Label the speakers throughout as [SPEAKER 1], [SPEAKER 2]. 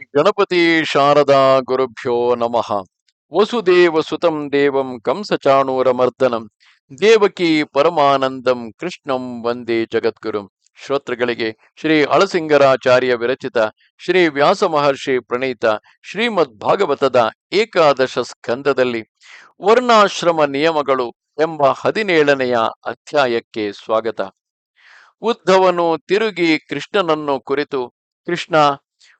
[SPEAKER 1] ಗಣಪತಿ ಶಾರದಾ ಗುರುಭ್ಯೋ ನಮಃ. ವಸುದೇವ ಸುತಂ ದೇವಂ ಕಂಸಚಾಣೂರಮರ್ದನಂ. ದೇವಕಿ ಪರಮಾನಂದಂ ಕೃಷ್ಣಂ ವಂದೇ ಜಗದ್ಗುರು. ಶ್ರೋತೃಗಳಿಗೆ ಶ್ರೀ ಅಳಸಿಂಗರಾಚಾರ್ಯ ವಿರಚಿತ, ಶ್ರೀ ವ್ಯಾಸ ಮಹರ್ಷಿ ಪ್ರಣೀತ, ಶ್ರೀಮದ್ ಭಾಗವತದ ಏಕಾದಶ ಸ್ಕಂದದಲ್ಲಿ ವರ್ಣಾಶ್ರಮ ನಿಯಮಗಳು ಎಂಬ ಹದಿನೇಳನೆಯ ಅಧ್ಯಾಯಕ್ಕೆ ಸ್ವಾಗತ. ಉದ್ಧವನು ತಿರುಗಿ ಕೃಷ್ಣನನ್ನು ಕುರಿತು, ಕೃಷ್ಣ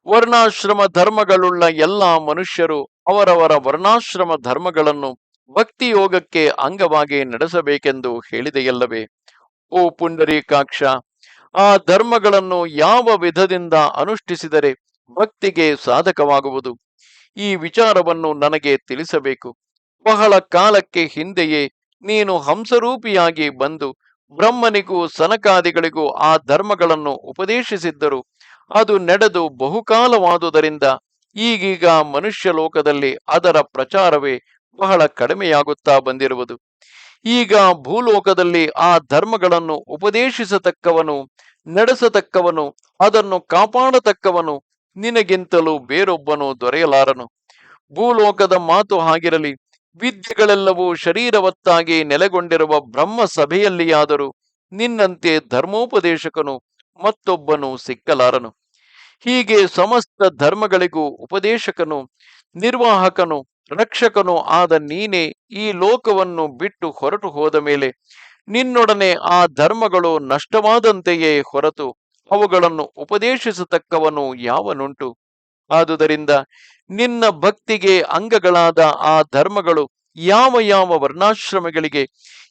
[SPEAKER 1] ವರ್ಣಾಶ್ರಮ ಧರ್ಮಗಳುಳ್ಳ ಎಲ್ಲ ಮನುಷ್ಯರು ಅವರವರ ವರ್ಣಾಶ್ರಮ ಧರ್ಮಗಳನ್ನು ಭಕ್ತಿ ಯೋಗಕ್ಕೆ ಅಂಗವಾಗಿ ನಡೆಸಬೇಕೆಂದು ಹೇಳಿದೆಯಲ್ಲವೇ? ಓ ಪುಂಡರೀಕಾಕ್ಷ, ಆ ಧರ್ಮಗಳನ್ನು ಯಾವ ವಿಧದಿಂದ ಅನುಷ್ಠಿಸಿದರೆ ಭಕ್ತಿಗೆ ಸಾಧಕವಾಗುವುದು? ಈ ವಿಚಾರವನ್ನು ನನಗೆ ತಿಳಿಸಬೇಕು. ಬಹಳ ಕಾಲಕ್ಕೆ ಹಿಂದೆಯೇ ನೀನು ಹಂಸರೂಪಿಯಾಗಿ ಬಂದು ಬ್ರಹ್ಮನಿಗೂ ಸನಕಾದಿಗಳಿಗೂ ಆ ಧರ್ಮಗಳನ್ನು ಉಪದೇಶಿಸಿದ್ದರು. ಅದು ನಡೆದು ಬಹುಕಾಲವಾದುದರಿಂದ ಈಗೀಗ ಮನುಷ್ಯ ಲೋಕದಲ್ಲಿ ಅದರ ಪ್ರಚಾರವೇ ಬಹಳ ಕಡಿಮೆಯಾಗುತ್ತಾ ಬಂದಿರುವುದು. ಈಗ ಭೂಲೋಕದಲ್ಲಿ ಆ ಧರ್ಮಗಳನ್ನು ಉಪದೇಶಿಸತಕ್ಕವನು, ನಡೆಸತಕ್ಕವನು, ಅದನ್ನು ಕಾಪಾಡತಕ್ಕವನು, ನಿನಗಿಂತಲೂ ಬೇರೊಬ್ಬನು ದೊರೆಯಲಾರನು. ಭೂಲೋಕದ ಮಾತು ಹಾಗಿರಲಿ, ವಿದ್ಯೆಗಳೆಲ್ಲವೂ ಶರೀರವತ್ತಾಗಿ ನೆಲೆಗೊಂಡಿರುವ ಬ್ರಹ್ಮ ಸಭೆಯಲ್ಲಿಯಾದರೂ ನಿನ್ನಂತೆ ಧರ್ಮೋಪದೇಶಕನು ಮತ್ತೊಬ್ಬನು ಸಿಕ್ಕಲಾರನು. ಹೀಗೆ ಸಮಸ್ತ ಧರ್ಮಗಳಿಗೂ ಉಪದೇಶಕನು, ನಿರ್ವಾಹಕನು, ರಕ್ಷಕನು ಆದ ನೀನೇ ಈ ಲೋಕವನ್ನು ಬಿಟ್ಟು ಹೊರಟು ಹೋದ ಮೇಲೆ ನಿನ್ನೊಡನೆ ಆ ಧರ್ಮಗಳು ನಷ್ಟವಾದಂತೆಯೇ ಹೊರತು ಅವುಗಳನ್ನು ಉಪದೇಶಿಸತಕ್ಕವನು ಯಾವನುಂಟು? ಆದುದರಿಂದ ನಿನ್ನ ಭಕ್ತಿಗೆ ಅಂಗಗಳಾದ ಆ ಧರ್ಮಗಳು ಯಾವ ಯಾವ ವರ್ಣಾಶ್ರಮಗಳಿಗೆ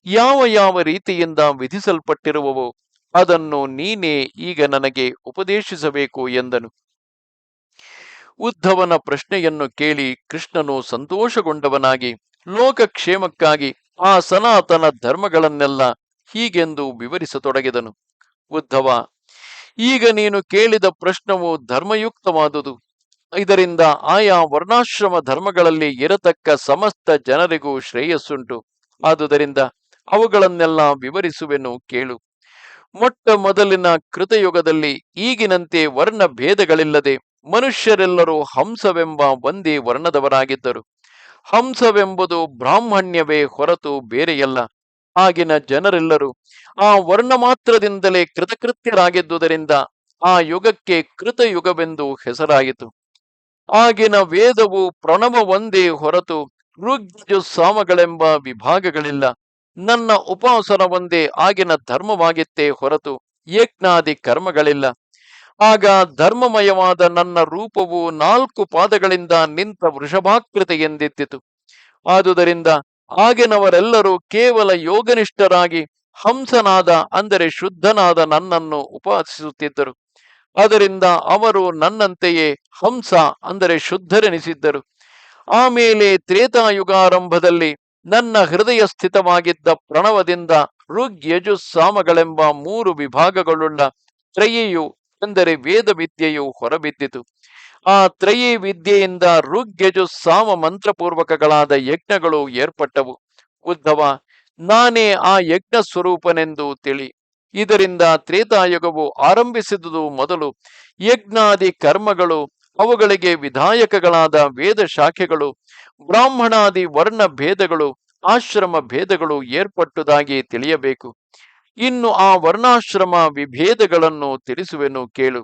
[SPEAKER 1] ಯಾವ ಯಾವ ರೀತಿಯಿಂದ ವಿಧಿಸಲ್ಪಟ್ಟಿರುವವೋ? ಅದನ್ನು ನೀನೇ ಈಗ ನನಗೆ ಉಪದೇಶಿಸಬೇಕು ಎಂದನು. ಉದ್ಧವನ ಪ್ರಶ್ನೆಯನ್ನು ಕೇಳಿ ಕೃಷ್ಣನು ಸಂತೋಷಗೊಂಡವನಾಗಿ, ಲೋಕಕ್ಷೇಮಕ್ಕಾಗಿ ಆ ಸನಾತನ ಧರ್ಮಗಳನ್ನೆಲ್ಲ ಹೀಗೆಂದು ವಿವರಿಸತೊಡಗಿದನು. ಉದ್ಧವ, ಈಗ ನೀನು ಕೇಳಿದ ಪ್ರಶ್ನವು ಧರ್ಮಯುಕ್ತವಾದುದು. ಇದರಿಂದ ಆಯಾ ವರ್ಣಾಶ್ರಮ ಧರ್ಮಗಳಲ್ಲಿ ಇರತಕ್ಕ ಸಮಸ್ತ ಜನರಿಗೂ ಶ್ರೇಯಸ್ಸುಂಟು. ಆದುದರಿಂದ ಅವುಗಳನ್ನೆಲ್ಲ ವಿವರಿಸುವೆನು ಕೇಳು. ಮೊಟ್ಟ ಮೊದಲಿನ ಕೃತಯುಗದಲ್ಲಿ ಈಗಿನಂತೆ ವರ್ಣ ಭೇದಗಳಿಲ್ಲದೆ ಮನುಷ್ಯರೆಲ್ಲರೂ ಹಂಸವೆಂಬ ಒಂದೇ ವರ್ಣದವರಾಗಿದ್ದರು. ಹಂಸವೆಂಬುದು ಬ್ರಾಹ್ಮಣ್ಯವೇ ಹೊರತು ಬೇರೆಯಲ್ಲ. ಆಗಿನ ಜನರೆಲ್ಲರೂ ಆ ವರ್ಣ ಮಾತ್ರದಿಂದಲೇ ಕೃತಕೃತ್ಯರಾಗಿದ್ದುದರಿಂದ ಆ ಯುಗಕ್ಕೆ ಕೃತಯುಗವೆಂದು ಹೆಸರಾಯಿತು. ಆಗಿನ ವೇದವು ಪ್ರಣವ ಒಂದೇ ಹೊರತು ಋಗ್ಜು ಸಾಮಗಳೆಂಬ ವಿಭಾಗಗಳಿಲ್ಲ. ನನ್ನ ಉಪಾಸನ ಒಂದೇ ಆಗಿನ ಧರ್ಮವಾಗಿತ್ತೇ ಹೊರತು ಯಜ್ಞಾದಿ ಕರ್ಮಗಳಿಲ್ಲ. ಆಗ ಧರ್ಮಮಯವಾದ ನನ್ನ ರೂಪವು ನಾಲ್ಕು ಪಾದಗಳಿಂದ ನಿಂತ ವೃಷಭಾಕೃತಿ ಎಂದಿತ್ತಿತು. ಆದುದರಿಂದ ಆಗಿನವರೆಲ್ಲರೂ ಕೇವಲ ಯೋಗನಿಷ್ಠರಾಗಿ ಹಂಸನಾದ ಅಂದರೆ ಶುದ್ಧನಾದ ನನ್ನನ್ನು ಉಪಾಸಿಸುತ್ತಿದ್ದರು ಅದರಿಂದ ಅವರು ನನ್ನಂತೆಯೇ ಹಂಸ ಅಂದರೆ ಶುದ್ಧರೆನಿಸಿದ್ದರು. ಆಮೇಲೆ ತ್ರೇತಾಯುಗಾರಂಭದಲ್ಲಿ ನನ್ನ ಹೃದಯ ಸ್ಥಿತವಾಗಿದ್ದ ಪ್ರಣವದಿಂದ ಋಗ್ ಯಜು ಸಾಮಗಳೆಂಬ ಮೂರು ವಿಭಾಗಗಳುಳ್ಳ ತ್ರಯಿಯು, ಎಂದರೆ ವೇದ ವಿದ್ಯೆಯು ಹೊರಬಿದ್ದಿತು. ಆ ತ್ರಯಿ ವಿದ್ಯೆಯಿಂದ ಋಗ್ ಯಜು ಸಾಮ ಮಂತ್ರಪೂರ್ವಕಗಳಾದ ಯಜ್ಞಗಳು ಏರ್ಪಟ್ಟವು. ಉದ್ಧವ, ನಾನೇ ಆ ಯಜ್ಞ ಸ್ವರೂಪನೆಂದು ತಿಳಿ. ಇದರಿಂದ ತ್ರೇತಾಯುಗವು ಆರಂಭಿಸಿದುದು ಮೊದಲು. ಯಜ್ಞಾದಿ ಕರ್ಮಗಳು, ಅವುಗಳಿಗೆ ವಿಧಾಯಕಗಳಾದ ವೇದ ಶಾಖೆಗಳು ಬ್ರಾಹ್ಮಣಾದಿ ವರ್ಣ ಭೇದಗಳು, ಆಶ್ರಮ ಭೇದಗಳು ಏರ್ಪಟ್ಟುದಾಗಿ ತಿಳಿಯಬೇಕು. ಇನ್ನು ಆ ವರ್ಣಾಶ್ರಮ ವಿಭೇದಗಳನ್ನು ತಿಳಿಸುವೆನು ಕೇಳು.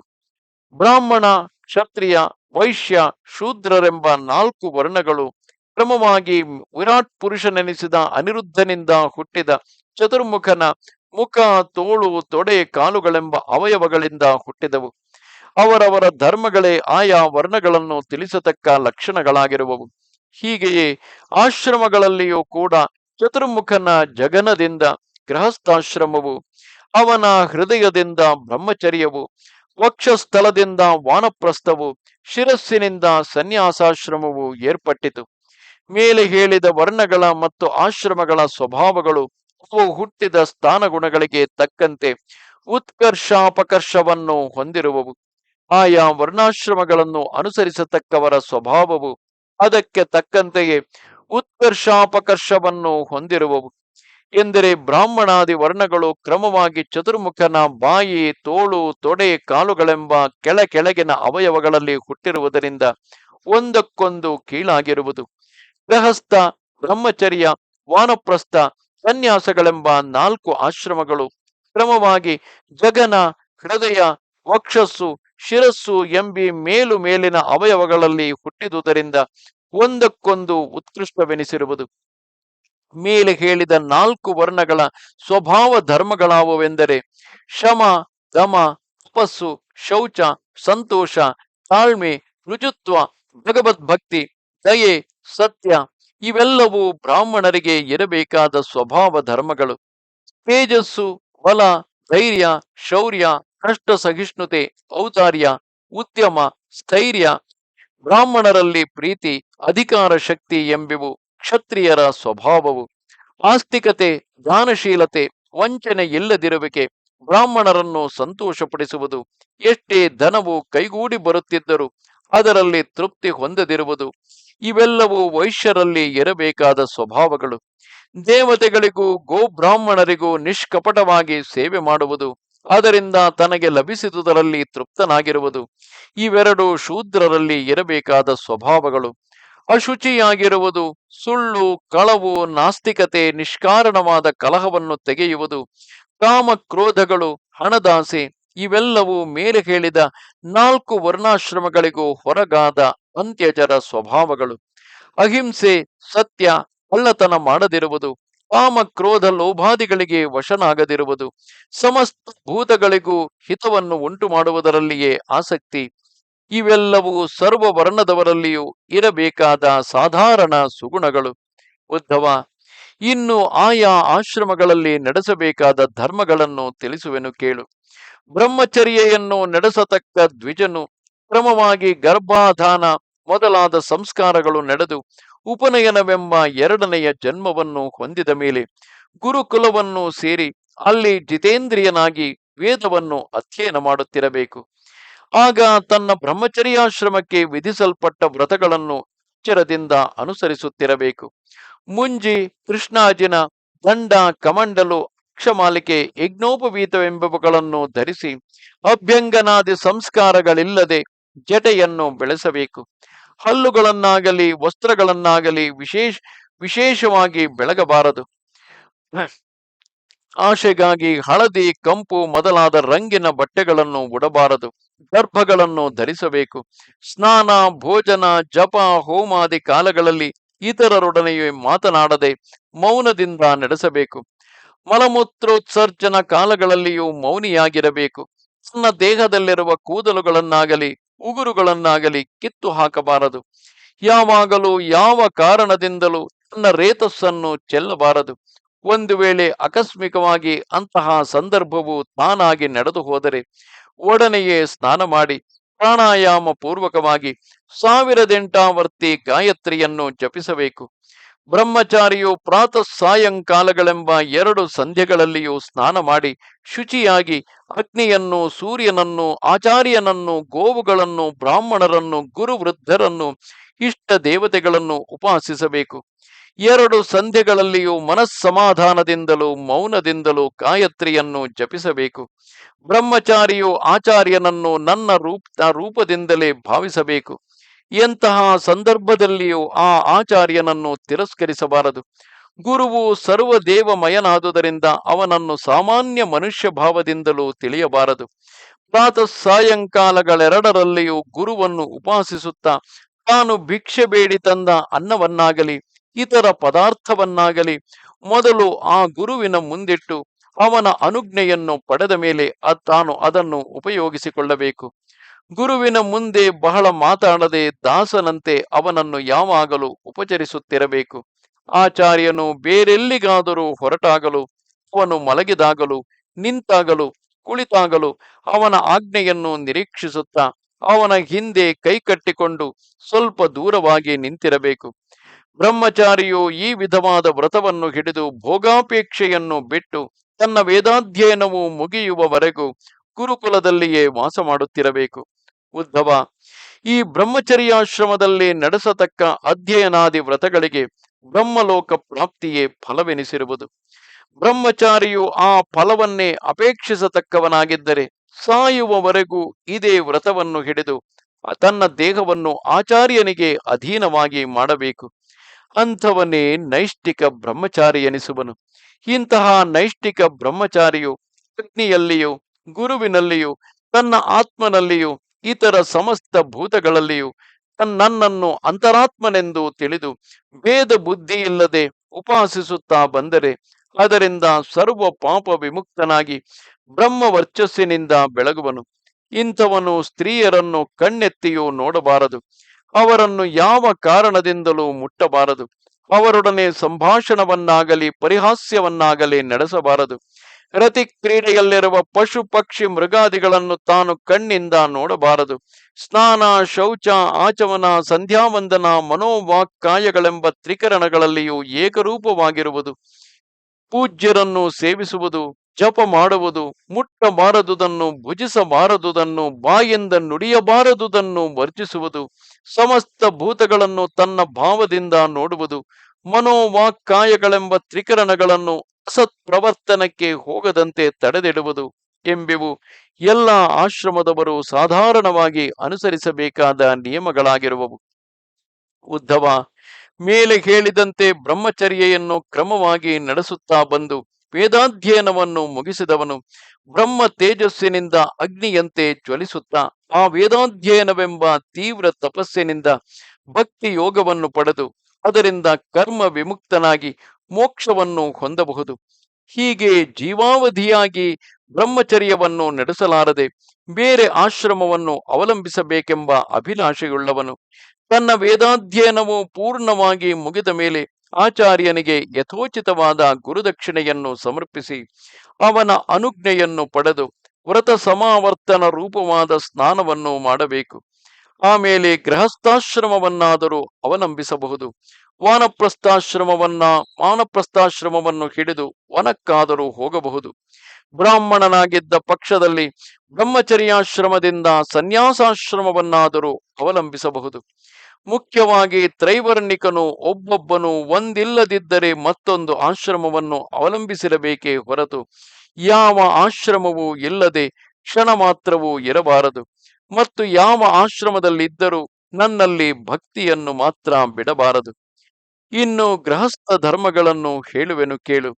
[SPEAKER 1] ಬ್ರಾಹ್ಮಣ, ಕ್ಷತ್ರಿಯ, ವೈಶ್ಯ, ಶೂದ್ರರೆಂಬ ನಾಲ್ಕು ವರ್ಣಗಳು ಕ್ರಮವಾಗಿ ವಿರಾಟ್ ಪುರುಷನೆನಿಸಿದ ಅನಿರುದ್ಧನಿಂದ ಹುಟ್ಟಿದ ಚತುರ್ಮುಖನ ಮುಖ, ತೋಳು, ತೊಡೆ, ಕಾಲುಗಳೆಂಬ ಅವಯವಗಳಿಂದ ಹುಟ್ಟಿದವು. ಅವರವರ ಧರ್ಮಗಳೇ ಆಯಾ ವರ್ಣಗಳನ್ನು ತಿಳಿಸತಕ್ಕ ಲಕ್ಷಣಗಳಾಗಿರುವವು. ಹೀಗೆಯೇ ಆಶ್ರಮಗಳಲ್ಲಿಯೂ ಕೂಡ ಚತುರ್ಮುಖನ ಜಗನದಿಂದ ಗೃಹಸ್ಥಾಶ್ರಮವು, ಅವನ ಹೃದಯದಿಂದ ಬ್ರಹ್ಮಚರ್ಯವು, ವಕ್ಷಸ್ಥಳದಿಂದ ವಾನಪ್ರಸ್ಥವು, ಶಿರಸ್ಸಿನಿಂದ ಸನ್ಯಾಸಾಶ್ರಮವು ಏರ್ಪಟ್ಟಿತು. ಮೇಲೆ ಹೇಳಿದ ವರ್ಣಗಳ ಮತ್ತು ಆಶ್ರಮಗಳ ಸ್ವಭಾವಗಳು ಅವು ಹುಟ್ಟಿದ ಸ್ಥಾನಗುಣಗಳಿಗೆ ತಕ್ಕಂತೆ ಉತ್ಕರ್ಷಾಪಕರ್ಷವನ್ನು ಹೊಂದಿರುವವು. ಆಯಾ ವರ್ಣಾಶ್ರಮಗಳನ್ನು ಅನುಸರಿಸತಕ್ಕವರ ಸ್ವಭಾವವು ಅದಕ್ಕೆ ತಕ್ಕಂತೆಯೇ ಉತ್ಕರ್ಷಾಪಕರ್ಷವನ್ನು ಹೊಂದಿರುವವು. ಎಂದರೆ ಬ್ರಾಹ್ಮಣಾದಿ ವರ್ಣಗಳು ಕ್ರಮವಾಗಿ ಚತುರ್ಮುಖನ ಬಾಯಿ, ತೋಳು, ತೊಡೆ, ಕಾಲುಗಳೆಂಬ ಕೆಳ ಕೆಳಗಿನ ಅವಯವಗಳಲ್ಲಿ ಹುಟ್ಟಿರುವುದರಿಂದ ಒಂದಕ್ಕೊಂದು ಕೀಳಾಗಿರುವುದು. ಗೃಹಸ್ಥ, ಬ್ರಹ್ಮಚರ್ಯ, ವಾನಪ್ರಸ್ಥ, ಸನ್ಯಾಸಗಳೆಂಬ ನಾಲ್ಕು ಆಶ್ರಮಗಳು ಕ್ರಮವಾಗಿ ಜಗನ ಹೃದಯ, ವಕ್ಷಸ್ಸು ಶಿರಸ್ಸು ಎಂಬಿ ಮೇಲು ಮೇಲಿನ ಅವಯವಗಳಲ್ಲಿ ಹುಟ್ಟಿದುದರಿಂದ ಒಂದಕ್ಕೊಂದು ಉತ್ಕೃಷ್ಟವೆನಿಸಿರುವುದು. ಮೇಲೆ ಹೇಳಿದ ನಾಲ್ಕು ವರ್ಣಗಳ ಸ್ವಭಾವ ಧರ್ಮಗಳಾವುವೆಂದರೆ ಶಮ, ದಮ, ತಪಸ್ಸು, ಶೌಚ, ಸಂತೋಷ, ತಾಳ್ಮೆ, ರುಜುತ್ವ, ಭಗವದ್ಭಕ್ತಿ, ದಯೆ, ಸತ್ಯ ಇವೆಲ್ಲವೂ ಬ್ರಾಹ್ಮಣರಿಗೆ ಇರಬೇಕಾದ ಸ್ವಭಾವ ಧರ್ಮಗಳು. ತೇಜಸ್ಸು, ಬಲ, ಧೈರ್ಯ, ಶೌರ್ಯ ಕಷ್ಟ ಸಹಿಷ್ಣುತೆ, ಔದಾರ್ಯ, ಉದ್ಯಮ, ಸ್ಥೈರ್ಯ, ಬ್ರಾಹ್ಮಣರಲ್ಲಿ ಪ್ರೀತಿ, ಅಧಿಕಾರ ಶಕ್ತಿ ಎಂಬಿವು ಕ್ಷತ್ರಿಯರ ಸ್ವಭಾವವು. ಆಸ್ತಿಕತೆ ದಾನಶೀಲತೆ ವಂಚನೆ ಇಲ್ಲದಿರುವಿಕೆ ಬ್ರಾಹ್ಮಣರನ್ನು ಸಂತೋಷಪಡಿಸುವುದು. ಎಷ್ಟೇ ಧನವು ಕೈಗೂಡಿ ಬರುತ್ತಿದ್ದರೂ ಅದರಲ್ಲಿ ತೃಪ್ತಿ ಹೊಂದದಿರುವುದು. ಇವೆಲ್ಲವೂ ವೈಶ್ಯರಲ್ಲಿ ಇರಬೇಕಾದ ಸ್ವಭಾವಗಳು. ದೇವತೆಗಳಿಗೂ ಗೋಬ್ರಾಹ್ಮಣರಿಗೂ ನಿಷ್ಕಪಟವಾಗಿ ಸೇವೆ ಮಾಡುವುದು ಅದರಿಂದ ತನಗೆ ಲಭಿಸಿದುದರಲ್ಲಿ ತೃಪ್ತನಾಗಿರುವುದು. ಇವೆರಡು ಶೂದ್ರರಲ್ಲಿ ಇರಬೇಕಾದ ಸ್ವಭಾವಗಳು. ಅಶುಚಿಯಾಗಿರುವುದು, ಸುಳ್ಳು, ಕಳವು, ನಾಸ್ತಿಕತೆ, ನಿಷ್ಕಾರಣವಾದ ಕಲಹವನ್ನು ತೆಗೆಯುವುದು ಕಾಮ ಕ್ರೋಧಗಳು ಹಣದಾಸೆ, ಇವೆಲ್ಲವೂ ಮೇಲೆ ಹೇಳಿದ ನಾಲ್ಕು ವರ್ಣಾಶ್ರಮಗಳಿಗೂ ಹೊರಗಾದ ಅಂತ್ಯಜರ ಸ್ವಭಾವಗಳು. ಅಹಿಂಸೆ, ಸತ್ಯ, ಕಳ್ಳತನ ಮಾಡದಿರುವುದು ಕಾಮ ಕ್ರೋಧ ಲೋಭಾದಿಗಳಿಗೆ ವಶನಾಗದಿರುವುದು. ಸಮಸ್ತ ಭೂತಗಳಿಗೂ ಹಿತವನ್ನು ಉಂಟು ಮಾಡುವುದರಲ್ಲಿಯೇ ಆಸಕ್ತಿ. ಇವೆಲ್ಲವೂ ಸರ್ವ ವರ್ಣದವರಲ್ಲಿಯೂ ಇರಬೇಕಾದ ಸಾಧಾರಣ ಸುಗುಣಗಳು. ಉದ್ಧವ, ಇನ್ನು ಆಯಾ ಆಶ್ರಮಗಳಲ್ಲಿ ನಡೆಸಬೇಕಾದ ಧರ್ಮಗಳನ್ನು ತಿಳಿಸುವೆನು ಕೇಳು. ಬ್ರಹ್ಮಚರ್ಯೆಯನ್ನು ನಡೆಸತಕ್ಕ ದ್ವಿಜನು ಕ್ರಮವಾಗಿ ಗರ್ಭಾಧಾನ ಮೊದಲಾದ ಸಂಸ್ಕಾರಗಳು ನಡೆದು ಉಪನಯನವೆಂಬ ಎರಡನೆಯ ಜನ್ಮವನ್ನು ಹೊಂದಿದ ಮೇಲೆ ಗುರುಕುಲವನ್ನು ಸೇರಿ ಅಲ್ಲಿ ಜಿತೇಂದ್ರಿಯನಾಗಿ ವೇದವನ್ನು ಅಧ್ಯಯನ ಮಾಡುತ್ತಿರಬೇಕು. ಆಗ ತನ್ನ ಬ್ರಹ್ಮಚರ್ಯಾಶ್ರಮಕ್ಕೆ ವಿಧಿಸಲ್ಪಟ್ಟ ವ್ರತಗಳನ್ನು ಎಚ್ಚರದಿಂದ ಅನುಸರಿಸುತ್ತಿರಬೇಕು. ಮುಂಜಿ ಕೃಷ್ಣಾಜಿನ ದಂಡ, ಕಮಂಡಲು, ಅಕ್ಷಮಾಲಿಕೆ, ಯಜ್ಞೋಪವೀತವೆಂಬವುಗಳನ್ನು ಧರಿಸಿ ಅಭ್ಯಂಗನಾದಿ ಸಂಸ್ಕಾರಗಳಿಲ್ಲದೆ ಜಟೆಯನ್ನು ಬೆಳೆಸಬೇಕು. ಹಲ್ಲುಗಳನ್ನಾಗಲಿ, ವಸ್ತ್ರಗಳನ್ನಾಗಲಿ ವಿಶೇಷ, ವಿಶೇಷವಾಗಿ ಬೆಳಗಬಾರದು. ಆಶೆಗಾಗಿ ಹಳದಿ, ಕಂಪು ಮೊದಲಾದ ರಂಗಿನ ಬಟ್ಟೆಗಳನ್ನು ಉಡಬಾರದು. ಗರ್ಭಗಳನ್ನು ಧರಿಸಬೇಕು. ಸ್ನಾನ, ಭೋಜನ, ಜಪ ಹೋಮಾದಿ ಕಾಲಗಳಲ್ಲಿ ಇತರರೊಡನೆಯೇ ಮಾತನಾಡದೆ ಮೌನದಿಂದ ನಡೆಸಬೇಕು. ಮಲಮೂತ್ರೋತ್ಸರ್ಜನ ಕಾಲಗಳಲ್ಲಿಯೂ ಮೌನಿಯಾಗಿರಬೇಕು. ತನ್ನ ದೇಹದಲ್ಲಿರುವ ಕೂದಲುಗಳನ್ನಾಗಲಿ ಉಗುರುಗಳನ್ನಾಗಲಿ ಕಿತ್ತು ಹಾಕಬಾರದು. ಯಾವಾಗಲೂ ಯಾವ ಕಾರಣದಿಂದಲೂ ತನ್ನ ರೇತಸ್ಸನ್ನು ಚೆಲ್ಲಬಾರದು. ಒಂದು ವೇಳೆ ಆಕಸ್ಮಿಕವಾಗಿ ಅಂತಹ ಸಂದರ್ಭವು ತಾನಾಗಿ ನಡೆದು ಹೋದರೆ ಒಡನೆಯೇ ಸ್ನಾನ ಮಾಡಿ ಪ್ರಾಣಾಯಾಮ ಪೂರ್ವಕವಾಗಿ ಸಾವಿರದೆಂಟಾವರ್ತಿ ಗಾಯತ್ರಿಯನ್ನು ಜಪಿಸಬೇಕು. ಬ್ರಹ್ಮಚಾರಿಯು ಪ್ರಾತಃ ಸಾಯಂಕಾಲಗಳೆಂಬ ಎರಡು ಸಂಧ್ಯೆಗಳಲ್ಲಿಯೂ ಸ್ನಾನ ಮಾಡಿ ಶುಚಿಯಾಗಿ ಅಗ್ನಿಯನ್ನು, ಸೂರ್ಯನನ್ನು, ಆಚಾರ್ಯನನ್ನು, ಗೋವುಗಳನ್ನು, ಬ್ರಾಹ್ಮಣರನ್ನು, ಗುರುವೃದ್ಧರನ್ನು, ಇಷ್ಟ ದೇವತೆಗಳನ್ನು ಉಪಾಸಿಸಬೇಕು. ಎರಡು ಸಂಧ್ಯೆಗಳಲ್ಲಿಯೂ ಮನಸ್ಸಮಾಧಾನದಿಂದಲೂ ಮೌನದಿಂದಲೂ ಗಾಯತ್ರಿಯನ್ನು ಜಪಿಸಬೇಕು. ಬ್ರಹ್ಮಚಾರಿಯು ಆಚಾರ್ಯನನ್ನು ನನ್ನ ರೂಪ, ರೂಪದಿಂದಲೇ ಭಾವಿಸಬೇಕು. ಎಂತಹ ಸಂದರ್ಭದಲ್ಲಿಯೂ ಆ ಆಚಾರ್ಯನನ್ನು ತಿರಸ್ಕರಿಸಬಾರದು. ಗುರುವು ಸರ್ವದೇವಮಯನಾದುದರಿಂದ ಅವನನ್ನು ಸಾಮಾನ್ಯ ಮನುಷ್ಯ ಭಾವದಿಂದಲೂ ತಿಳಿಯಬಾರದು. ಪ್ರಾತಃ ಸಾಯಂಕಾಲಗಳೆರಡರಲ್ಲಿಯೂ ಗುರುವನ್ನು ಉಪಾಸಿಸುತ್ತಾ ತಾನು ಭಿಕ್ಷೆ ಬೇಡಿ ತಂದ ಅನ್ನವನ್ನಾಗಲಿ, ಇತರ ಪದಾರ್ಥವನ್ನಾಗಲಿ ಮೊದಲು ಆ ಗುರುವಿನ ಮುಂದಿಟ್ಟು ಅವನ ಅನುಜ್ಞೆಯನ್ನು ಪಡೆದ ಮೇಲೆ ತಾನು ಅದನ್ನು ಉಪಯೋಗಿಸಿಕೊಳ್ಳಬೇಕು. ಗುರುವಿನ ಮುಂದೆ ಬಹಳ ಮಾತಾಡದೆ ದಾಸನಂತೆ ಅವನನ್ನು ಯಾವಾಗಲೂ ಉಪಚರಿಸುತ್ತಿರಬೇಕು. ಆಚಾರ್ಯನು ಬೇರೆಲ್ಲಿಗಾದರೂ ಹೊರಟಾಗಲು, ಅವನು ಮಲಗಿದಾಗಲು, ನಿಂತಾಗಲು, ಕುಳಿತಾಗಲು ಅವನ ಆಜ್ಞೆಯನ್ನು ನಿರೀಕ್ಷಿಸುತ್ತಾ ಅವನ ಹಿಂದೆ ಕೈಕಟ್ಟಿಕೊಂಡು ಸ್ವಲ್ಪ ದೂರವಾಗಿ ನಿಂತಿರಬೇಕು. ಬ್ರಹ್ಮಚಾರಿಯು ಈ ವಿಧವಾದ ವ್ರತವನ್ನು ಹಿಡಿದು ಭೋಗಾಪೇಕ್ಷೆಯನ್ನು ಬಿಟ್ಟು ತನ್ನ ವೇದಾಧ್ಯಯನವು ಮುಗಿಯುವವರೆಗೂ ಗುರುಕುಲದಲ್ಲಿಯೇ ವಾಸ ಮಾಡುತ್ತಿರಬೇಕು. ಉದ್ಧವ. ಈ ಬ್ರಹ್ಮಚರ್ಯಾಶ್ರಮದಲ್ಲಿ ನಡೆಸತಕ್ಕ ಅಧ್ಯಯನಾದಿ ವ್ರತಗಳಿಗೆ ಬ್ರಹ್ಮಲೋಕ ಪ್ರಾಪ್ತಿಯೇ ಫಲವೆನಿಸಿರುವುದು. ಬ್ರಹ್ಮಚಾರಿಯು ಆ ಫಲವನ್ನೇ ಅಪೇಕ್ಷಿಸತಕ್ಕವನಾಗಿದ್ದರೆ ಸಾಯುವವರೆಗೂ ಇದೇ ವ್ರತವನ್ನು ಹಿಡಿದು ತನ್ನ ದೇಹವನ್ನು ಆಚಾರ್ಯನಿಗೆ ಅಧೀನವಾಗಿ ಮಾಡಬೇಕು. ಅಂಥವನೇ ನೈಷ್ಠಿಕ ಬ್ರಹ್ಮಚಾರಿ ಎನಿಸುವನು. ಇಂತಹ ನೈಷ್ಠಿಕ ಬ್ರಹ್ಮಚಾರಿಯು ಅಗ್ನಿಯಲ್ಲಿಯೂ, ಗುರುವಿನಲ್ಲಿಯೂ, ತನ್ನ ಆತ್ಮನಲ್ಲಿಯೂ ಇತರ ಸಮಸ್ತ ಭೂತಗಳಲ್ಲಿಯೂ ನನ್ನನ್ನು ಅಂತರಾತ್ಮನೆಂದು ತಿಳಿದು ಭೇದ ಬುದ್ಧಿಯಿಲ್ಲದೆ ಉಪಾಸಿಸುತ್ತಾ ಬಂದರೆ, ಅದರಿಂದ ಸರ್ವ ಪಾಪ ವಿಮುಕ್ತನಾಗಿ ಬ್ರಹ್ಮ ವರ್ಚಸ್ಸಿನಿಂದ ಬೆಳಗುವನು. ಇಂಥವನು ಸ್ತ್ರೀಯರನ್ನು ಕಣ್ಣೆತ್ತಿಯೂ ನೋಡಬಾರದು. ಅವರನ್ನು ಯಾವ ಕಾರಣದಿಂದಲೂ ಮುಟ್ಟಬಾರದು. ಅವರೊಡನೆ ಸಂಭಾಷಣವನ್ನಾಗಲಿ, ಪರಿಹಾಸ್ಯವನ್ನಾಗಲಿ ನಡೆಸಬಾರದು. ರತಿ ಕ್ರೀಡೆಯಲ್ಲಿರುವ ಪಶು ಪಕ್ಷಿ ಮೃಗಾದಿಗಳನ್ನು ತಾನು ಕಣ್ಣಿಂದ ನೋಡಬಾರದು. ಸ್ನಾನ, ಶೌಚ, ಆಚಮನ, ಸಂಧ್ಯಾವಂದನ, ಮನೋವಾಕ್ಕಾಯಗಳೆಂಬ ತ್ರಿಕರಣಗಳಲ್ಲಿಯೂ ಏಕರೂಪವಾಗಿರುವುದು. ಪೂಜ್ಯರನ್ನು ಸೇವಿಸುವುದು, ಜಪ ಮಾಡುವುದು ಮುಟ್ಟಬಾರದುದನ್ನು ಭುಜಿಸಬಾರದುದನ್ನು, ಬಾಯಿಂದ ನುಡಿಯಬಾರದುದನ್ನು ವರ್ಜಿಸುವುದು, ಸಮಸ್ತ ಭೂತಗಳನ್ನು ತನ್ನ ಭಾವದಿಂದ ನೋಡುವುದು, ಮನೋವಾಕ್ಕಾಯಗಳೆಂಬ ತ್ರಿಕರಣಗಳನ್ನು ಅಸತ್ ಪ್ರವರ್ತನಕ್ಕೆ ಹೋಗದಂತೆ ತಡೆದಿಡುವುದು ಎಂಬಿವು ಎಲ್ಲ ಆಶ್ರಮದವರು ಸಾಧಾರಣವಾಗಿ ಅನುಸರಿಸಬೇಕಾದ ನಿಯಮಗಳಾಗಿರುವವು. ಉದ್ಧವ ಮೇಲೆ ಹೇಳಿದಂತೆ ಬ್ರಹ್ಮಚರ್ಯೆಯನ್ನು ಕ್ರಮವಾಗಿ ನಡೆಸುತ್ತಾ ಬಂದು ವೇದಾಧ್ಯಯನವನ್ನು ಮುಗಿಸಿದವನು ಬ್ರಹ್ಮ ತೇಜಸ್ಸಿನಿಂದ ಅಗ್ನಿಯಂತೆ ಜ್ವಲಿಸುತ್ತಾ ಆ ವೇದಾಧ್ಯಯನವೆಂಬ ತೀವ್ರ ತಪಸ್ಸಿನಿಂದ ಭಕ್ತಿ ಯೋಗವನ್ನು ಪಡೆದು ಅದರಿಂದ ಕರ್ಮ ವಿಮುಕ್ತನಾಗಿ ಮೋಕ್ಷವನ್ನು ಹೊಂದಬಹುದು. ಹೀಗೆ ಜೀವಾವಧಿಯಾಗಿ ಬ್ರಹ್ಮಚರ್ಯವನ್ನು ನಡೆಸಲಾರದೆ ಬೇರೆ ಆಶ್ರಮವನ್ನು ಅವಲಂಬಿಸಬೇಕೆಂಬ ಅಭಿಲಾಷೆಯುಳ್ಳವನು. ತನ್ನ ವೇದಾಧ್ಯಯನವು ಪೂರ್ಣವಾಗಿ ಮುಗಿದ ಮೇಲೆ ಆಚಾರ್ಯನಿಗೆ ಯಥೋಚಿತವಾದ ಗುರುದಕ್ಷಿಣೆಯನ್ನು ಸಮರ್ಪಿಸಿ ಅವನ ಅನುಜ್ಞೆಯನ್ನು ಪಡೆದು ವ್ರತ ಸಮಾವರ್ತನ ರೂಪವಾದ ಸ್ನಾನವನ್ನು ಮಾಡಬೇಕು. ಆಮೇಲೆ ಗೃಹಸ್ಥಾಶ್ರಮವನ್ನಾದರೂ ಅವಲಂಬಿಸಬಹುದು. ವಾನಪ್ರಸ್ಥಾಶ್ರಮವನ್ನ, ವಾನಪ್ರಸ್ಥಾಶ್ರಮವನ್ನು ಹಿಡಿದು ವನಕ್ಕಾದರೂ ಹೋಗಬಹುದು. ಬ್ರಾಹ್ಮಣನಾಗಿದ್ದ ಪಕ್ಷದಲ್ಲಿ ಬ್ರಹ್ಮಚರ್ಯಾಶ್ರಮದಿಂದ ಸನ್ಯಾಸಾಶ್ರಮವನ್ನಾದರೂ ಅವಲಂಬಿಸಬಹುದು. ಮುಖ್ಯವಾಗಿ ತ್ರೈವರ್ಣಿಕನು ಒಬ್ಬೊಬ್ಬನು ಒಂದಿಲ್ಲದಿದ್ದರೆ ಮತ್ತೊಂದು ಆಶ್ರಮವನ್ನು ಅವಲಂಬಿಸಿರಬೇಕೇ ಹೊರತು ಯಾವ ಆಶ್ರಮವೂ ಇಲ್ಲದೆ ಕ್ಷಣ ಮಾತ್ರವೂ ಇರಬಾರದು. ಮತ್ತು ಯಾವ ಆಶ್ರಮದಲ್ಲಿದ್ದರೂ ನನ್ನಲ್ಲಿ ಭಕ್ತಿಯನ್ನು ಮಾತ್ರ ಬಿಡಬಾರದು. ಇನ್ನು ಗೃಹಸ್ಥ ಧರ್ಮಗಳನ್ನು ಹೇಳುವೆನು ಕೇಳು.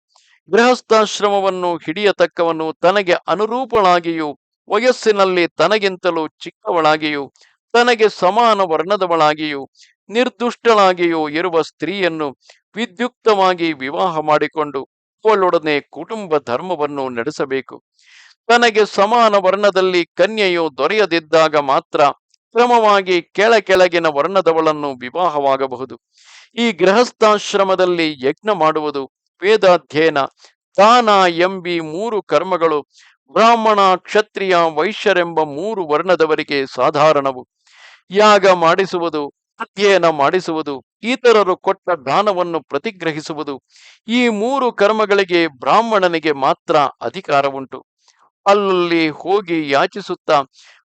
[SPEAKER 1] ಗೃಹಸ್ಥಾಶ್ರಮವನ್ನು ಹಿಡಿಯತಕ್ಕವನು ತನಗೆ ಅನುರೂಪಳಾಗಿಯೂ, ವಯಸ್ಸಿನಲ್ಲಿ ತನಗಿಂತಲೂ ಚಿಕ್ಕವಳಾಗಿಯೂ, ತನಗೆ ಸಮಾನ ವರ್ಣದವಳಾಗಿಯೂ, ನಿರ್ದುಷ್ಟಳಾಗಿಯೂ ಇರುವ ಸ್ತ್ರೀಯನ್ನು ವಿದ್ಯುಕ್ತವಾಗಿ ವಿವಾಹ ಮಾಡಿಕೊಂಡು ಅವಳೊಡನೆ ಕುಟುಂಬ ಧರ್ಮವನ್ನು ನಡೆಸಬೇಕು. ತನಗೆ ಸಮಾನ ವರ್ಣದಲ್ಲಿ ಕನ್ಯೆಯು ದೊರೆಯದಿದ್ದಾಗ ಮಾತ್ರ ಕ್ರಮವಾಗಿ ಕೆಳ ಕೆಳಗಿನ ವರ್ಣದವಳನ್ನು ವಿವಾಹವಾಗಬಹುದು. ಈ ಗೃಹಸ್ಥಾಶ್ರಮದಲ್ಲಿ ಯಜ್ಞ ಮಾಡುವುದು ವೇದಾಧ್ಯಯನ. ದಾನ ಎಂಬಿ ಮೂರು ಕರ್ಮಗಳು, ಬ್ರಾಹ್ಮಣ, ಕ್ಷತ್ರಿಯ, ವೈಶ್ಯರೆಂಬ ಮೂರು ವರ್ಣದವರಿಗೆ ಸಾಧಾರಣವು. ಯಾಗ ಮಾಡಿಸುವುದು, ಅಧ್ಯಯನ ಮಾಡಿಸುವುದು, ಇತರರು ಕೊಟ್ಟ ದಾನವನ್ನು ಪ್ರತಿಗ್ರಹಿಸುವುದು, ಈ ಮೂರು ಕರ್ಮಗಳಿಗೆ ಬ್ರಾಹ್ಮಣನಿಗೆ ಮಾತ್ರ ಅಧಿಕಾರವುಂಟು. ಅಲ್ಲಿ ಹೋಗಿ ಯಾಚಿಸುತ್ತಾ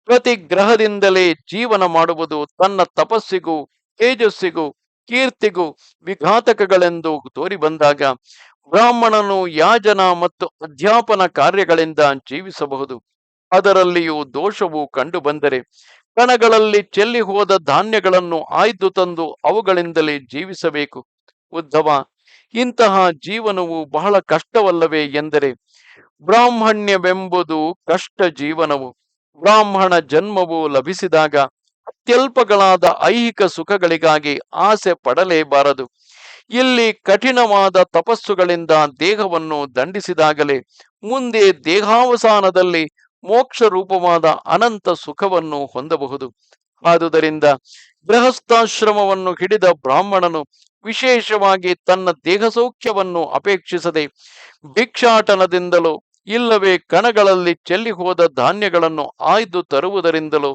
[SPEAKER 1] ಪ್ರತಿಗ್ರಹದಿಂದಲೇ ಜೀವನ ಮಾಡುವುದು ತನ್ನ ತಪಸ್ಸಿಗೂ, ತೇಜಸ್ಸಿಗೂ ಕೀರ್ತಿಗೂ ವಿಘಾತಕಗಳೆಂದು ತೋರಿ ಬಂದಾಗ ಬ್ರಾಹ್ಮಣನು ಯಾಜನ ಮತ್ತು ಅಧ್ಯಾಪನ ಕಾರ್ಯಗಳಿಂದ ಜೀವಿಸಬಹುದು. ಅದರಲ್ಲಿಯೂ ದೋಷವು ಕಂಡು ಬಂದರೆ ಕಣಗಳಲ್ಲಿ ಚೆಲ್ಲಿ ಹೋದ ಧಾನ್ಯಗಳನ್ನು ಆಯ್ದು ತಂದು ಅವುಗಳಿಂದಲೇ ಜೀವಿಸಬೇಕು. ಉದ್ಧವ ಇಂತಹ ಜೀವನವು ಬಹಳ ಕಷ್ಟವಲ್ಲವೇ ಎಂದರೆ ಬ್ರಾಹ್ಮಣ್ಯವೆಂಬುದು ಕಷ್ಟ ಜೀವನವು ಬ್ರಾಹ್ಮಣ ಜನ್ಮವು ಲಭಿಸಿದಾಗ ಅತ್ಯಲ್ಪಗಳಾದ ಐಹಿಕ ಸುಖಗಳಿಗಾಗಿ ಆಸೆ ಪಡಲೇಬಾರದು. ಇಲ್ಲಿ ಕಠಿಣವಾದ ತಪಸ್ಸುಗಳಿಂದ ದೇಹವನ್ನು ದಂಡಿಸಿದಾಗಲೇ ಮುಂದೆ ದೇಹಾವಸಾನದಲ್ಲಿ ಮೋಕ್ಷ ರೂಪವಾದ ಅನಂತ ಸುಖವನ್ನು ಹೊಂದಬಹುದು. ಆದುದರಿಂದ ಗೃಹಸ್ಥಾಶ್ರಮವನ್ನು ಹಿಡಿದ ಬ್ರಾಹ್ಮಣನು ವಿಶೇಷವಾಗಿ ತನ್ನ ದೇಹ ಸೌಖ್ಯವನ್ನು ಅಪೇಕ್ಷಿಸದೆ ಭಿಕ್ಷಾಟನದಿಂದಲೋ ಇಲ್ಲವೇ ಕಣಗಳಲ್ಲಿ ಚೆಲ್ಲಿ ಹೋದ ಧಾನ್ಯಗಳನ್ನು ಆಯ್ದು ತರುವುದರಿಂದಲೋ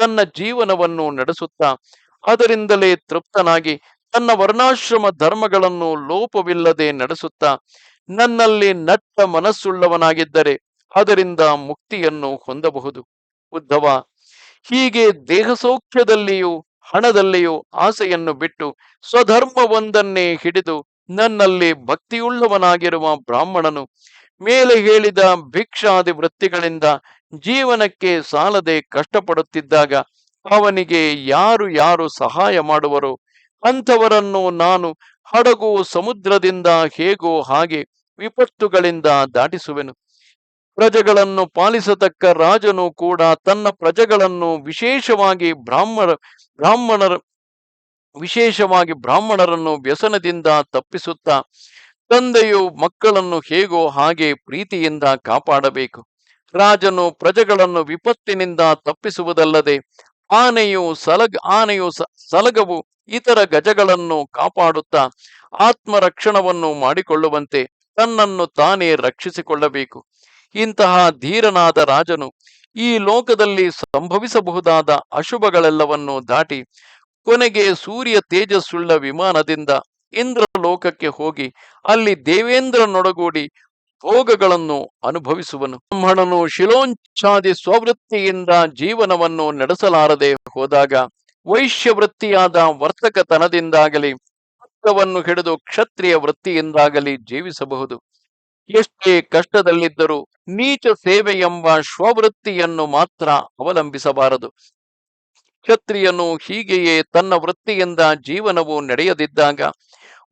[SPEAKER 1] ತನ್ನ ಜೀವನವನ್ನು ನಡೆಸುತ್ತಾ, ಅದರಿಂದಲೇ ತೃಪ್ತನಾಗಿ ತನ್ನ ವರ್ಣಾಶ್ರಮ ಧರ್ಮಗಳನ್ನು ಲೋಪವಿಲ್ಲದೆ ನಡೆಸುತ್ತಾ, ನನ್ನಲ್ಲಿ ನಟ್ಟ ಮನಸ್ಸುಳ್ಳವನಾಗಿದ್ದರೆ ಅದರಿಂದ ಮುಕ್ತಿಯನ್ನು ಹೊಂದಬಹುದು. ಉದ್ಧವ ಹೀಗೆ ದೇಹ ಸೌಖ್ಯದಲ್ಲಿಯೂ ಹಣದಲ್ಲಿಯೂ ಆಸೆಯನ್ನು ಬಿಟ್ಟು ಸ್ವಧರ್ಮವೊಂದನ್ನೇ ಹಿಡಿದು ನನ್ನಲ್ಲಿ ಭಕ್ತಿಯುಳ್ಳವನಾಗಿರುವ ಬ್ರಾಹ್ಮಣನು ಮೇಲೆ ಹೇಳಿದ ಭಿಕ್ಷಾದಿ ವೃತ್ತಿಗಳಿಂದ ಜೀವನಕ್ಕೆ ಸಾಲದೆ ಕಷ್ಟಪಡುತ್ತಿದ್ದಾಗ ಅವನಿಗೆ ಯಾರು ಯಾರು ಸಹಾಯ ಮಾಡುವರು? ಅಂಥವರನ್ನು ನಾನು ಹಡಗು ಸಮುದ್ರದಿಂದ ಹೇಗೋ ಹಾಗೆ ವಿಪತ್ತುಗಳಿಂದ ದಾಟಿಸುವೆನು. ಪ್ರಜೆಗಳನ್ನು ಪಾಲಿಸತಕ್ಕ ರಾಜನು ಕೂಡ ತನ್ನ ಪ್ರಜೆಗಳನ್ನು ವಿಶೇಷವಾಗಿ ಬ್ರಾಹ್ಮಣ ಬ್ರಾಹ್ಮಣರ, ವಿಶೇಷವಾಗಿ ಬ್ರಾಹ್ಮಣರನ್ನು ವ್ಯಸನದಿಂದ ತಪ್ಪಿಸುತ್ತಾ, ತಂದೆಯು ಮಕ್ಕಳನ್ನು ಹೇಗೋ ಹಾಗೆ ಪ್ರೀತಿಯಿಂದ ಕಾಪಾಡಬೇಕು. ರಾಜನು ಪ್ರಜೆಗಳನ್ನು ವಿಪತ್ತಿನಿಂದ ತಪ್ಪಿಸುವುದಲ್ಲದೆ ಆನೆಯು ಸಲಗ, ಆನೆಯು ಸಲಗವು ಇತರ ಗಜಗಳನ್ನು ಕಾಪಾಡುತ್ತಾ ಆತ್ಮರಕ್ಷಣವನ್ನು ಮಾಡಿಕೊಳ್ಳುವಂತೆ ತನ್ನನ್ನು ತಾನೇ ರಕ್ಷಿಸಿಕೊಳ್ಳಬೇಕು. ಇಂತಹ ಧೀರನಾದ ರಾಜನು ಈ ಲೋಕದಲ್ಲಿ ಸಂಭವಿಸಬಹುದಾದ ಅಶುಭಗಳೆಲ್ಲವನ್ನು ದಾಟಿ ಕೊನೆಗೆ ಸೂರ್ಯ ತೇಜಸ್ಸುಳ್ಳ ವಿಮಾನದಿಂದ ಇಂದ್ರ ಲೋಕಕ್ಕೆ ಹೋಗಿ ಅಲ್ಲಿ ದೇವೇಂದ್ರನೊಡಗೂಡಿ ಭೋಗಗಳನ್ನು ಅನುಭವಿಸುವನು. ಬ್ರಾಹ್ಮಣನು ಶಿಲೋಂಚಾದಿ ಸ್ವವೃತ್ತಿಯಿಂದ ಜೀವನವನ್ನು ನಡೆಸಲಾರದೆ ಹೋದಾಗ ವೈಶ್ಯ ವೃತ್ತಿಯಾದ ವರ್ತಕತನದಿಂದಾಗಲಿ, ಪಕ್ಕವನ್ನು ಹಿಡಿದು ಕ್ಷತ್ರಿಯ ವೃತ್ತಿಯಿಂದಾಗಲಿ ಜೀವಿಸಬಹುದು. ಎಷ್ಟೇ ಕಷ್ಟದಲ್ಲಿದ್ದರೂ ನೀಚ ಸೇವೆ ಎಂಬ ಸ್ವವೃತ್ತಿಯನ್ನು ಮಾತ್ರ ಅವಲಂಬಿಸಬಾರದು. ಕ್ಷತ್ರಿಯನು ಹೀಗೆಯೇ ತನ್ನ ವೃತ್ತಿಯಿಂದ ಜೀವನವು ನಡೆಯದಿದ್ದಾಗ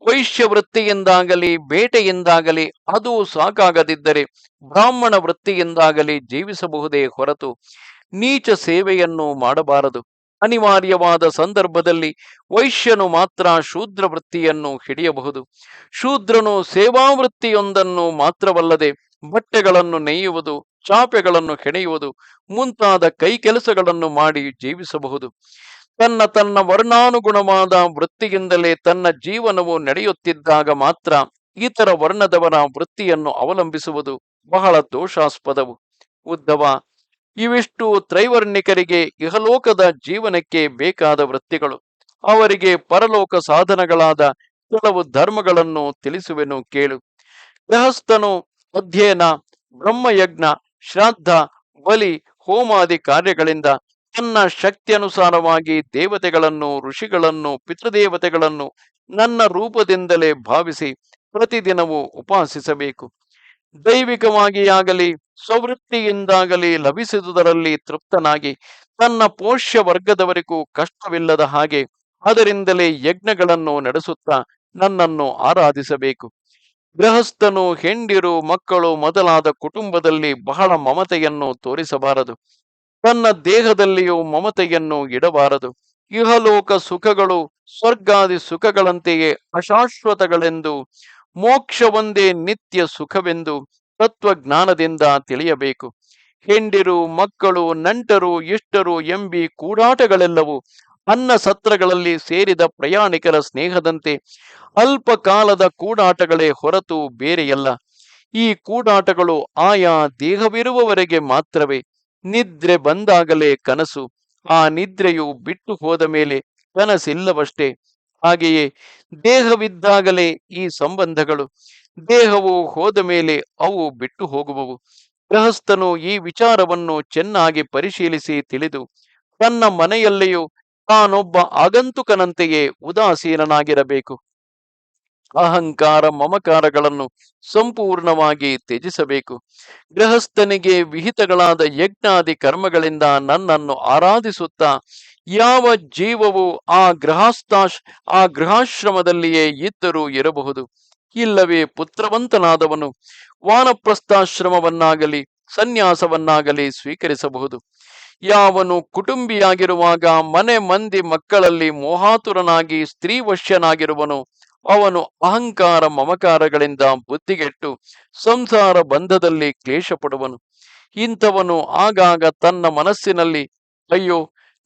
[SPEAKER 1] ವೈಶ್ಯ ವೃತ್ತಿಯಿಂದಾಗಲಿ ಬೇಟೆಯಿಂದಾಗಲಿ ಅದು ಸಾಕಾಗದಿದ್ದರೆ ಬ್ರಾಹ್ಮಣ ವೃತ್ತಿಯಿಂದಾಗಲಿ ಜೀವಿಸಬಹುದೇ ಹೊರತು ನೀಚ ಸೇವೆಯನ್ನು ಮಾಡಬಾರದು. ಅನಿವಾರ್ಯವಾದ ಸಂದರ್ಭದಲ್ಲಿ ವೈಶ್ಯನು ಮಾತ್ರ ಶೂದ್ರ ವೃತ್ತಿಯನ್ನು ಹಿಡಿಯಬಹುದು. ಶೂದ್ರನು ಸೇವಾ ವೃತ್ತಿಯೊಂದನ್ನು ಮಾತ್ರವಲ್ಲದೆ ಬಟ್ಟೆಗಳನ್ನು ನೇಯುವುದು, ಚಾಪೆಗಳನ್ನು ಹೆಣೆಯುವುದು, ಮುಂತಾದ ಕೈ ಕೆಲಸಗಳನ್ನು ಮಾಡಿ ಜೀವಿಸಬಹುದು. ತನ್ನ ತನ್ನ ವರ್ಣಾನುಗುಣವಾದ ವೃತ್ತಿಯಿಂದಲೇ ತನ್ನ ಜೀವನವು ನಡೆಯುತ್ತಿದ್ದಾಗ ಮಾತ್ರ ಇತರ ವರ್ಣದವರ ವೃತ್ತಿಯನ್ನು ಅವಲಂಬಿಸುವುದು ಬಹಳ ದೋಷಾಸ್ಪದವು. ಉದ್ದವ, ಇವಿಷ್ಟು ತ್ರೈವರ್ಣಿಕರಿಗೆ ಇಹಲೋಕದ ಜೀವನಕ್ಕೆ ಬೇಕಾದ ವೃತ್ತಿಗಳು. ಅವರಿಗೆ ಪರಲೋಕ ಸಾಧನಗಳಾದ ಕೆಲವು ಧರ್ಮಗಳನ್ನು ತಿಳಿಸುವೆನು ಕೇಳು. ಗೃಹಸ್ಥನು ಅಧ್ಯಯನ, ಬ್ರಹ್ಮಯಜ್ಞ ಶ್ರಾದ್ದ ಬಲಿ, ಹೋಮಾದಿ ಕಾರ್ಯಗಳಿಂದ ತನ್ನ ಶಕ್ತಿಯನುಸಾರವಾಗಿ ದೇವತೆಗಳನ್ನು, ಋಷಿಗಳನ್ನು, ಪಿತೃದೇವತೆಗಳನ್ನು ನನ್ನ ರೂಪದಿಂದಲೇ ಭಾವಿಸಿ ಪ್ರತಿದಿನವೂ ಉಪಾಸಿಸಬೇಕು. ದೈವಿಕವಾಗಿಯಾಗಲಿ ಸ್ವವೃತ್ತಿಯಿಂದಾಗಲಿ ಲಭಿಸಿದುದರಲ್ಲಿ ತೃಪ್ತನಾಗಿ ತನ್ನ ಪೋಷ್ಯ ವರ್ಗದವರಿಗೂ ಕಷ್ಟವಿಲ್ಲದ ಹಾಗೆ ಅದರಿಂದಲೇ ಯಜ್ಞಗಳನ್ನು ನಡೆಸುತ್ತಾ ನನ್ನನ್ನು ಆರಾಧಿಸಬೇಕು. ಗೃಹಸ್ಥನು, ಹೆಂಡಿರು, ಮಕ್ಕಳು ಮೊದಲಾದ ಕುಟುಂಬದಲ್ಲಿ ಬಹಳ ಮಮತೆಯನ್ನು ತೋರಿಸಬಾರದು. ತನ್ನ ದೇಹದಲ್ಲಿಯೂ ಮಮತೆಯನ್ನು ಇಡಬಾರದು. ಇಹಲೋಕ ಸುಖಗಳು ಸ್ವರ್ಗಾದಿ ಸುಖಗಳಂತೆಯೇ ಅಶಾಶ್ವತಗಳೆಂದು ಮೋಕ್ಷವೊಂದೇ ನಿತ್ಯ ಸುಖವೆಂದು ತತ್ವಜ್ಞಾನದಿಂದ ತಿಳಿಯಬೇಕು. ಹೆಂಡಿರು, ಮಕ್ಕಳು, ನಂಟರು, ಇಷ್ಟರು ಎಂಬಿ ಕೂಡಾಟಗಳೆಲ್ಲವೂ ಅನ್ನ ಸತ್ರಗಳಲ್ಲಿ ಸೇರಿದ ಪ್ರಯಾಣಿಕರ ಸ್ನೇಹದಂತೆ ಅಲ್ಪ ಕಾಲದ ಕೂಡಾಟಗಳೇ ಹೊರತು ಬೇರೆಯಲ್ಲ. ಈ ಕೂಡಾಟಗಳು ಆಯಾ ದೇಹವಿರುವವರೆಗೆ ಮಾತ್ರವೇ. ನಿದ್ರೆ ಬಂದಾಗಲೇ ಕನಸು. ಆ ನಿದ್ರೆಯು ಬಿಟ್ಟು ಹೋದ ಮೇಲೆ ಕನಸಿಲ್ಲವಷ್ಟೇ. ಹಾಗೆಯೇ ದೇಹವಿದ್ದಾಗಲೇ ಈ ಸಂಬಂಧಗಳು. ದೇಹವು ಹೋದ ಮೇಲೆ ಅವು ಬಿಟ್ಟು ಹೋಗುವವು. ಗೃಹಸ್ಥನು ಈ ವಿಚಾರವನ್ನು ಚೆನ್ನಾಗಿ ಪರಿಶೀಲಿಸಿ ತಿಳಿದು, ತನ್ನ ಮನೆಯಲ್ಲಿಯೂ ತಾನೊಬ್ಬ ಆಗಂತುಕನಂತೆಯೇ ಉದಾಸೀನನಾಗಿರಬೇಕು. ಅಹಂಕಾರ ಮಮಕಾರಗಳನ್ನು ಸಂಪೂರ್ಣವಾಗಿ ತ್ಯಜಿಸಬೇಕು. ಗೃಹಸ್ಥನಿಗೆ ವಿಹಿತಗಳಾದ ಯಜ್ಞಾದಿ ಕರ್ಮಗಳಿಂದ ನನ್ನನ್ನು ಆರಾಧಿಸುತ್ತಾ ಯಾವ ಜೀವವು ಆ ಗೃಹಸ್ಥಾಶ್, ಆ ಗೃಹಾಶ್ರಮದಲ್ಲಿಯೇ ಇದ್ದರೂ ಇರಬಹುದು. ಇಲ್ಲವೇ ಪುತ್ರವಂತನಾದವನು ವಾನಪ್ರಸ್ಥಾಶ್ರಮವನ್ನಾಗಲಿ ಸನ್ಯಾಸವನ್ನಾಗಲಿ ಸ್ವೀಕರಿಸಬಹುದು. ಯಾವನು ಕುಟುಂಬಿಯಾಗಿರುವಾಗ ಮನೆ ಮಂದಿ ಮಕ್ಕಳಲ್ಲಿ ಮೋಹಾತುರನಾಗಿ ಸ್ತ್ರೀವಶ್ಯನಾಗಿರುವನು ಅವನು ಅಹಂಕಾರ ಮಮಕಾರಗಳಿಂದ ಬುದ್ಧಿಗೆಟ್ಟು ಸಂಸಾರ ಬಂಧದಲ್ಲಿ ಕ್ಲೇಶ ಪಡುವನು ಇಂಥವನು ಆಗಾಗ ತನ್ನ ಮನಸ್ಸಿನಲ್ಲಿ, ಅಯ್ಯೋ,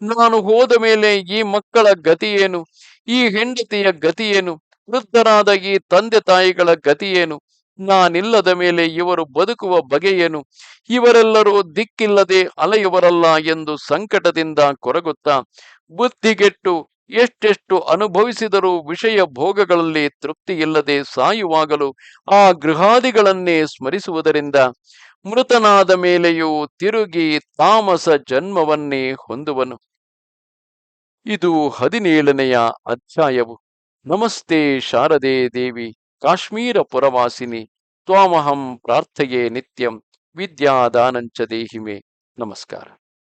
[SPEAKER 1] ನಾನು ಹೋದ ಮೇಲೆ ಈ ಮಕ್ಕಳ ಗತಿಯೇನು ಈ ಹೆಂಡತಿಯ ಗತಿಯೇನು ವೃದ್ಧರಾದ ಈ ತಂದೆ ತಾಯಿಗಳ ಗತಿಯೇನು ನಾನಿಲ್ಲದ ಮೇಲೆ ಇವರು ಬದುಕುವ ಬಗೆಯೇನು ಇವರೆಲ್ಲರೂ ದಿಕ್ಕಿಲ್ಲದೆ ಅಲೆಯುವರಲ್ಲ ಎಂದು ಸಂಕಟದಿಂದ ಕೊರಗುತ್ತಾ ಬುದ್ಧಿಗೆಟ್ಟು ಎಷ್ಟೆಷ್ಟು ಅನುಭವಿಸಿದರೂ ವಿಷಯ ಭೋಗಗಳಲ್ಲಿ ತೃಪ್ತಿಯಿಲ್ಲದೆ ಸಾಯುವಾಗಲೂ ಆ ಗೃಹಾದಿಗಳನ್ನೇ ಸ್ಮರಿಸುವುದರಿಂದ ಮೃತನಾದ ಮೇಲೆಯೂ ತಿರುಗಿ ತಾಮಸ ಜನ್ಮವನ್ನೇ ಹೊಂದುವನು. ಇದು ಹದಿನೇಳನೆಯ ಅಧ್ಯಾಯವು. ನಮಸ್ತೆ ಶಾರದೆ ದೇವಿ, ಕಾಶ್ಮೀರ ಪುರವಾಸಿನಿ, ತ್ವಾಮಹಂ ಪ್ರಾರ್ಥೆಯೇ ನಿತ್ಯಂ, ವಿದ್ಯಾದಾನಂಚ ದೇಹಿಮೆ. ನಮಸ್ಕಾರ.